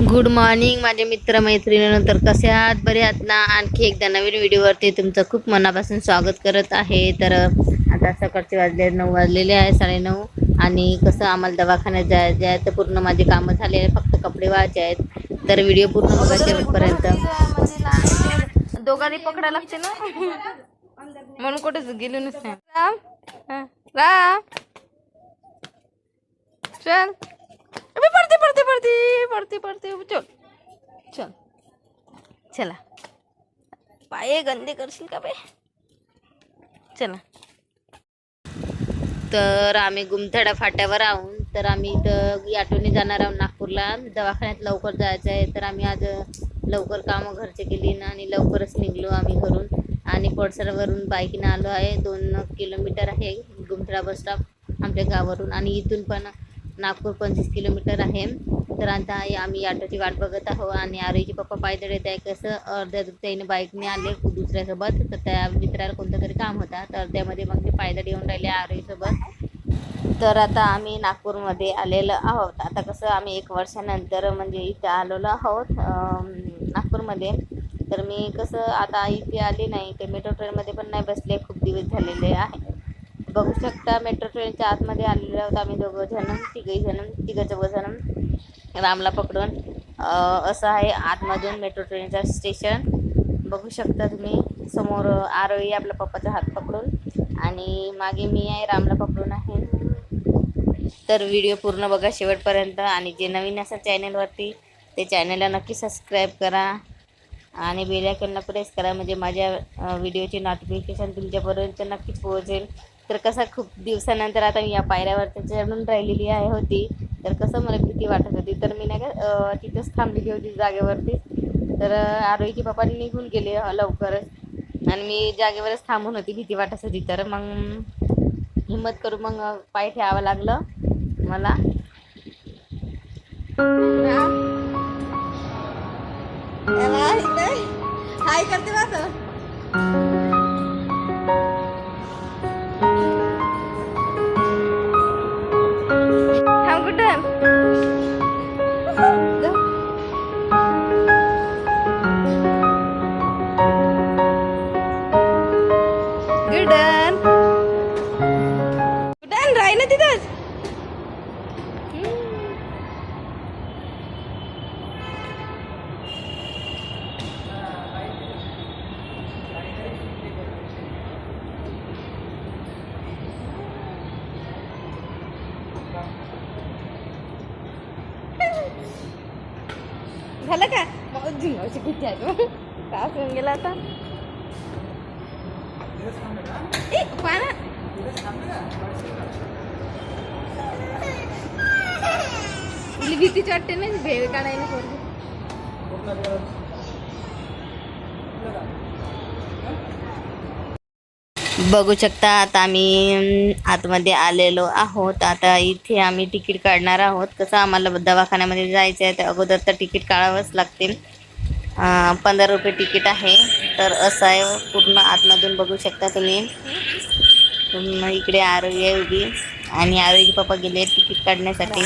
Good morning माझे मित्र मैत्रिणीनंतर कसे आहात? बरे आहात ना? आणखी एकदा नवीन व्हिडिओवरती तुमचं खूप मनापासून स्वागत करत आहे. तर आता सकाळचे वाजले नऊ वाजलेले आहे साडेनऊ. आणि कसं आम्हाला दवाखान्यात जायचं आहे तर पूर्ण माझे कामं झाले आहे. फक्त कपडे वाहायचे आहेत. तर व्हिडिओ पूर्ण बघा शेवटपर्यंत दोघांनी पकडा लागते ना? म्हणून कुठेच गेलो नसते राम. राम. चल. पडते पडते पडते पडते. चल चल. चला. पाये गंदे करशील का बे? चला. तर आम्ही गुमथडा फाट्यावर आहोत. तर आम्ही इथं ऑटोने जाणार आहोत नागपूरला. दवाखान्यात लवकर जायचं आहे. तर आम्ही आज लवकर कामं घरचे केली ना आणि लवकरच निघलो आम्ही घरून. आणि पडसरवरून बाईकनं आलो आहे. दोन किलोमीटर आहे गुमथडा बस स्टॉप आमच्या गावावरून. आणि इथून पण नागपूर पंचवीस किलोमीटर आहे. तर आता आम्ही ऑटोची वाट बघत आहोत आणि आरोईचे पप्पा पायदळ येत आहे कसं अर्ध्या त्याने बाईकने आले दुसऱ्यासोबत. तर त्या मित्राला कोणतं तरी काम होता. तर त्यामध्ये मग ते पायदळ येऊन राहिले आरोईसोबत. तर आता आम्ही नागपूरमध्ये आलेलो आहोत. आता कसं आम्ही एक वर्षानंतर म्हणजे इथे आलेलो आहोत नागपूरमध्ये. तर मी कसं आता इथे आले नाही. ते मेट्रो ट्रेनमध्ये पण नाही बसले. खूप दिवस झालेले आहे. बघू शकता मेट्रो ट्रेनच्या आतमध्ये आलेलो आहोत आम्ही दोघं जण तिघही जण तिघं चौघं जण. रामला पकडून असं आहे आतमधून मेट्रो ट्रेनचं स्टेशन बघू शकता तुम्ही समोर आरोही आपल्या पप्पाचा हात पकडून आणि मागे मी आहे रामला पकडून आहे. तर व्हिडिओ पूर्ण बघा शेवटपर्यंत आणि जे नवीन असेल चॅनलवरती ते चॅनलला नक्की सबस्क्राईब करा आणि बेल आयकॉनला प्रेस करा. म्हणजे माझ्या अ, व्हिडिओची नोटिफिकेशन तुमच्यापर्यंत नक्कीच पोहोचेल. तर कसं खूप दिवसानंतर आता मी या पायऱ्यावरती चढून राहिलेली आहे होती. तर कसं मला भीती वाटत होती. तर मी नाही का तिथंच थांबलेली होती जागेवरती. तर अ, आरोहीचे पप्पा निघून गेले लवकरच. आणि मी जागेवरच थांबून होती भीती वाटत होती. तर मग हिंमत करून मग पाय ठेवावं लागलं मला. हाय करते झालं का मग झिंगावची किती आहे तो तास होऊन गेला आता ए, पाना। तुला भीतीची वाटते ना भेळ काढायला पोरगी. बघू शकता आता आम्ही आतमध्ये आलेलो आहोत. आता इथे आम्ही तिकीट काढणार आहोत. कसं आम्हाला दवाखान्यामध्ये जायचं आहे तर अगोदर तर तिकीट काढावंच लागते पंधरा रुपये तिकीट आहे. तर असं आहे पूर्ण आतमधून बघू शकता तुम्ही. इकडे आरोग्य उभी. आणि आरोग्य पप्पा गेले तिकीट काढण्यासाठी.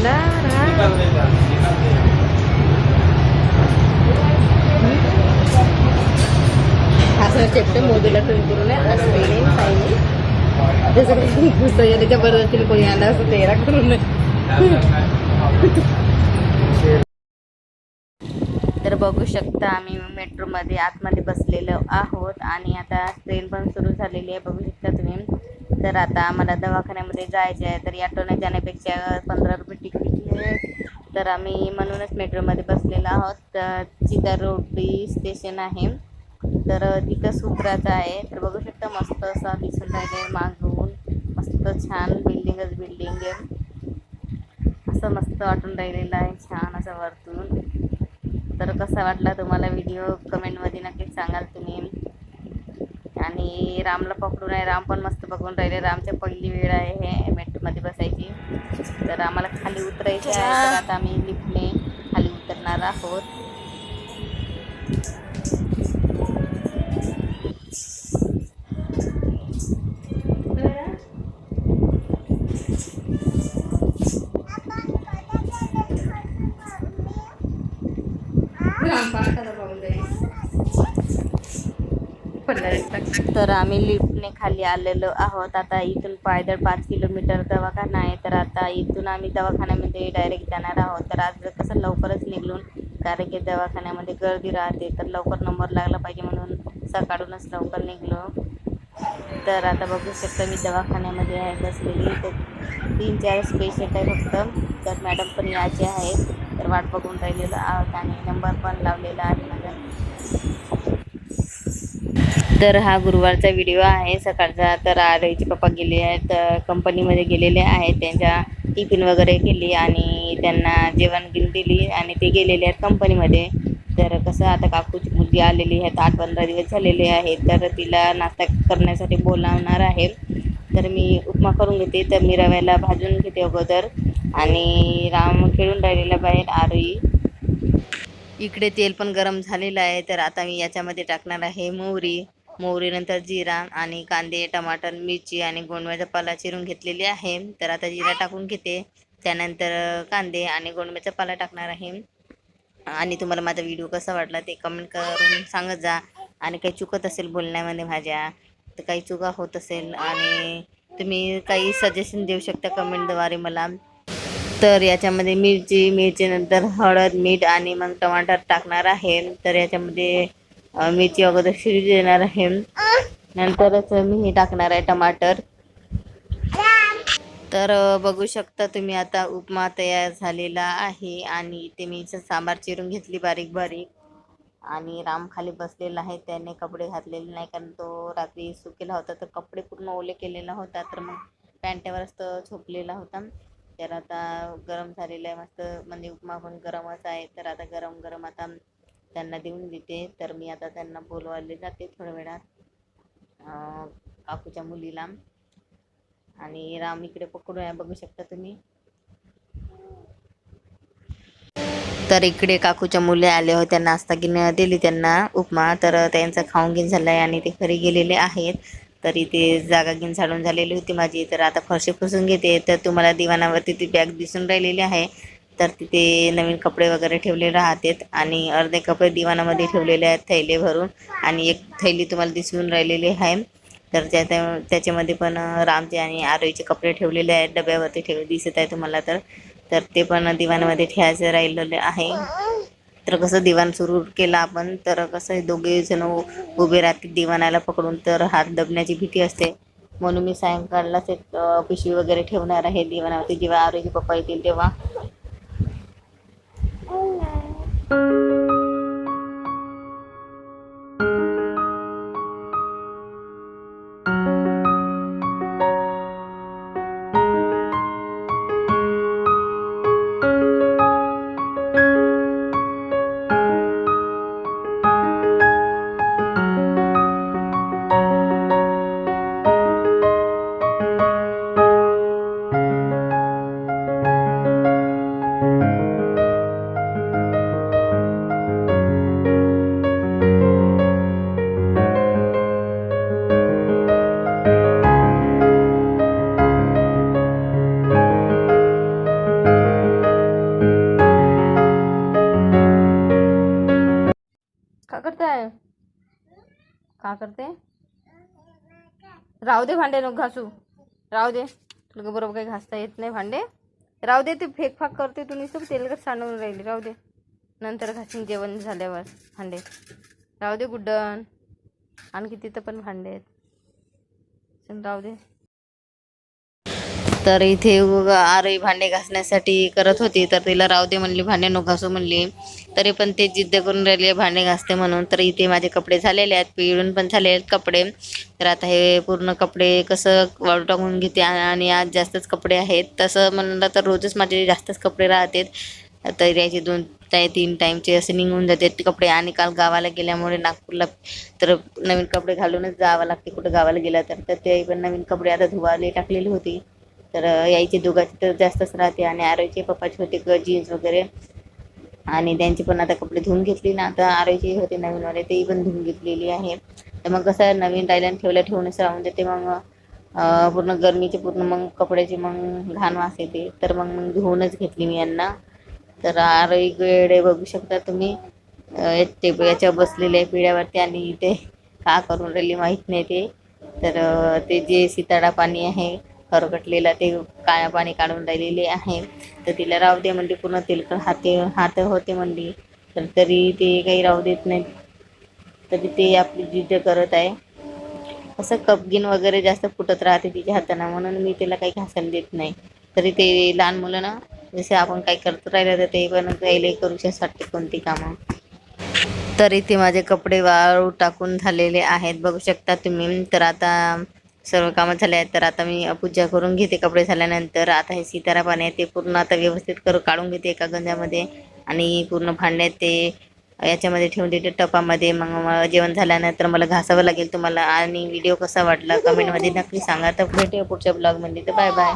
भंडारा అసలు చెప్తే మోదీలకు ఇంకునే అసలు ఏం పైని అసలు तर बघू शकता आम्ही मेट्रोमध्ये आतमध्ये बसलेलो आहोत आणि आता ट्रेन पण सुरू झालेली आहे. बघू शकता तुम्ही. तर आता आम्हाला दवाखान्यामध्ये जायचं आहे. तर ऑटोने जाण्यापेक्षा पंधरा रुपये तिकीट आहे. तर आम्ही म्हणूनच मेट्रोमध्ये बसलेलो आहोत. तर चिता रोडी स्टेशन आहे तर तिथं सुत्राचं आहे. तर बघू शकता मस्त असा दिसून राहिले मागून. मस्त छान बिल्डिंगच बिल्डिंग आहे. असं मस्त वाटून राहिलेलं आहे छान असं वरतून. तर कसा वाटला तुम्हाला व्हिडिओ? कमेंटमध्ये नक्कीच सांगाल तुम्ही. आणि रामला पकडून आहे. राम पण मस्त बघून राहिले. रामच्या पहिली वेळ आहे हे मेट्रोमध्ये बसायची. तर आम्हाला खाली उतरायचं आहे. तर आता आम्ही लिफ्टने खाली उतरणार आहोत. तर आम्ही लिफ्टने खाली आलेलो आहोत. आता इथून पायदळ पाच किलोमीटर दवाखाना आहे. तर आता इथून आम्ही दवाखान्यामध्ये डायरेक्ट जाणार आहोत. तर आज कसं लवकरच निघून कारण की दवाखान्यामध्ये गर्दी राहते. तर लवकर नंबर लागला पाहिजे म्हणून सकाळूनच लवकर निघलो. तर आता बघू शकता मी दवाखान्यामध्ये आहे बसलेली. तर तीन चार पेशंट आहे फक्त. तर मॅडम पण यायचे आहेत. तर वाट बघून राहिलेलो आहोत आणि नंबर पण लावलेला आहे माझा. तर हा गुरुवारचा व्हिडिओ आहे. सकाळचा तर आरईचे पप्पा गेले आहेत कंपनीमध्ये गेलेले आहेत. त्यांच्या टिफिन वगैरे केली आणि त्यांना जेवण गिन दिली आणि ते गेलेले आहेत कंपनीमध्ये तर कसं आता काकूची मुलगी आलेली आहेत आठ पंधरा दिवस झालेले आहेत. तर तिला नाश्ता करण्यासाठी बोलावणार आहे. तर मी उपमा करून घेते. तर मी रव्याला भाजून घेते अगोदर. आणि राम खेळून राहिलेला बाहेर आरई. इकडे तेल पण गरम झालेलं आहे. तर आता मी याच्यामध्ये टाकणार आहे मोहरी. मोहरीनंतर जिरा आणि कांदे टमाटर मिरची आणि गोंडव्याचा पाला चिरून घेतलेली आहे. तर आता जिरा टाकून घेते. त्यानंतर कांदे आणि गोंडव्याचा पाला टाकणार आहे. आणि तुम्हाला माझा व्हिडिओ कसा वाटला ते कमेंट करून सांगत जा. आणि काही चुकत असेल बोलण्यामध्ये माझ्या तर काही चुका होत असेल आणि तुम्ही काही सजेशन देऊ शकता कमेंटद्वारे मला. तर याच्यामध्ये मिरची मिरचीनंतर हळद मीठ आणि मग टमाटर टाकणार आहे. तर याच्यामध्ये अ, मिरची अगोदर शिरी देणार आहे. नंतरच मी हे टाकणार आहे टमाटर. तर बघू शकता तुम्ही आता उपमा तयार झालेला आहे आणि इथे मी सांबार चिरून घेतली बारीक बारीक. आणि राम खाली बसलेला आहे. त्याने कपडे घातलेले नाही कारण तो रात्री सुकेला होता तर कपडे पूर्ण ओले केलेला होता. तर मग पॅन्टवरच तो झोपलेला होता. तर आता गरम झालेला आहे. मस्त म्हणजे उपमा पण गरमच आहे. तर आता गरम गरम आता त्यांना देऊन देते. तर मी आता त्यांना बोलवायला जाते थोड्या वेळात. काकूच्या मुलीला. आणि राम इकडे पकडू आहे बघू शकता तुम्ही. तर इकडे काकूच्या मुले आले होत्या नाश्ता घेऊन दिली त्यांना उपमा. तर त्यांचं खाऊन घेऊन झालं आहे आणि ते घरी गेलेले आहेत. तर इथे जागा घेऊन झाडून झालेली होती माझी. तर आता फरशी पुसून घेते. तर तुम्हाला दिवाणावरती ती बॅग दिसून राहिलेली आहे. तर तिथे नवीन कपडे वगैरे ठेवले राहतात आणि अर्धे कपडे दिवाणामध्ये ठेवलेले आहेत थैले भरून आणि एक थैली तुम्हाला दिसून राहिलेली आहे. तर त्या त्याच्यामध्ये पण अं, रामचे आणि आरोईचे कपडे ठेवलेले आहेत. डब्यावरती ठेव दिसत आहे तुम्हाला तर. तर ते पण दिवाणामध्ये ठेवायचं राहिलेले आहे. तर कसं दिवाण सुरू केलं आपण तर कसं दोघे जण उभे राहतील दिवाणाला पकडून तर हात दबण्याची भीती असते. म्हणून मी सायंकाळलाच एक पिशवी वगैरे ठेवणार आहे दिवाणावरती. जेव्हा आरोग्य पप्पा येतील तेव्हा. Thank you. राहू दे भांडे नको घासू. राहू दे. तुला बरोबर काही घासता येत नाही भांडे? राहू दे ते फेकफाक करते तू नुसतं तेलकट सांडून राहिली. राहू दे. नंतर घासीन जेवण झाल्यावर भांडे. राहू दे गुड्डन. आणखी तिथं पण भांडे आहेत. राहू दे. तर इथे उग- आरई भांडे घासण्यासाठी करत होती. तर तिला राहू दे म्हणली भांडे नको घासू म्हणली. तरी पण ते जिद्द करून राहिले भांडे घासते म्हणून. तर इथे माझे कपडे झालेले आहेत पिळून पण झाले आहेत कपडे. तर आता हे पूर्ण कपडे कसं वाळू टाकून घेते आणि आज जास्तच कपडे आहेत. तसं म्हणलं तर रोजच माझे जास्तच कपडे राहतात. तर याचे दोन टाय तीन टाईमचे असे निघून जातात कपडे. आणि काल गावाला गेल्यामुळे नागपूरला तर नवीन कपडे घालूनच जावं लागते. कुठं गावाला गेला तर तर ते पण नवीन कपडे आता धुवायला टाकलेली होती. तर यायचे दोघांचे तर जास्तच राहते आणि आरोचे पप्पाचे होते ग जीन्स वगैरे. आणि त्यांची पण आता कपडे धुवून घेतली ना आता आरोचे होते नवीनवाले तेही पण धुवून घेतलेली आहे. तर मग कसं आहे, नवीन राहिल्याने ठेवल्या ठेवूनच राहून देते. मग पूर्ण गरमीचे पूर्ण मग कपड्याचे मग घाण वास येते. तर मग मग धुवूनच घेतली मी यांना. तर आरोग्य बघू शकता तुम्ही. ते याच्या बसलेले आहे पिढ्यावरती आणि ते का करून राहिली माहीत नाही ते. तर ते जे सीताडा पाणी आहे खरकटलेला ते काळ्या पाणी काढून राहिलेले आहे. तर तिला राहू दे म्हणली पूर्ण तेलकट हाते हात होते म्हणली. तर तरी ते काही राहू देत नाही तरी ते आपली जिद्द करत आहे. असं कपगिन वगैरे जास्त फुटत राहते तिच्या हातानं म्हणून मी तिला काही घासायला देत नाही. तरी ते लहान मुलं ना जसे आपण काही करत राहिलं तर ते पण काही करू वाटते कोणती कामं. तर इथे माझे कपडे वाळू टाकून झालेले आहेत. बघू शकता तुम्ही. तर आता सर्व कामं झाले आहेत. तर आता मी पूजा करून घेते कपडे झाल्यानंतर. आता हे सितारा पाणी आहे ते पूर्ण आता व्यवस्थित करून काढून घेते एका गंजामध्ये. आणि पूर्ण भांड्यात ते याच्यामध्ये ठेवून देते टपामध्ये. मग जेवण झाल्यानंतर मला घासावं लागेल तुम्हाला. आणि व्हिडिओ कसा वाटला कमेंटमध्ये नक्की सांगा. तर भेटूया पुढच्या ब्लॉगमध्ये. तर बाय बाय.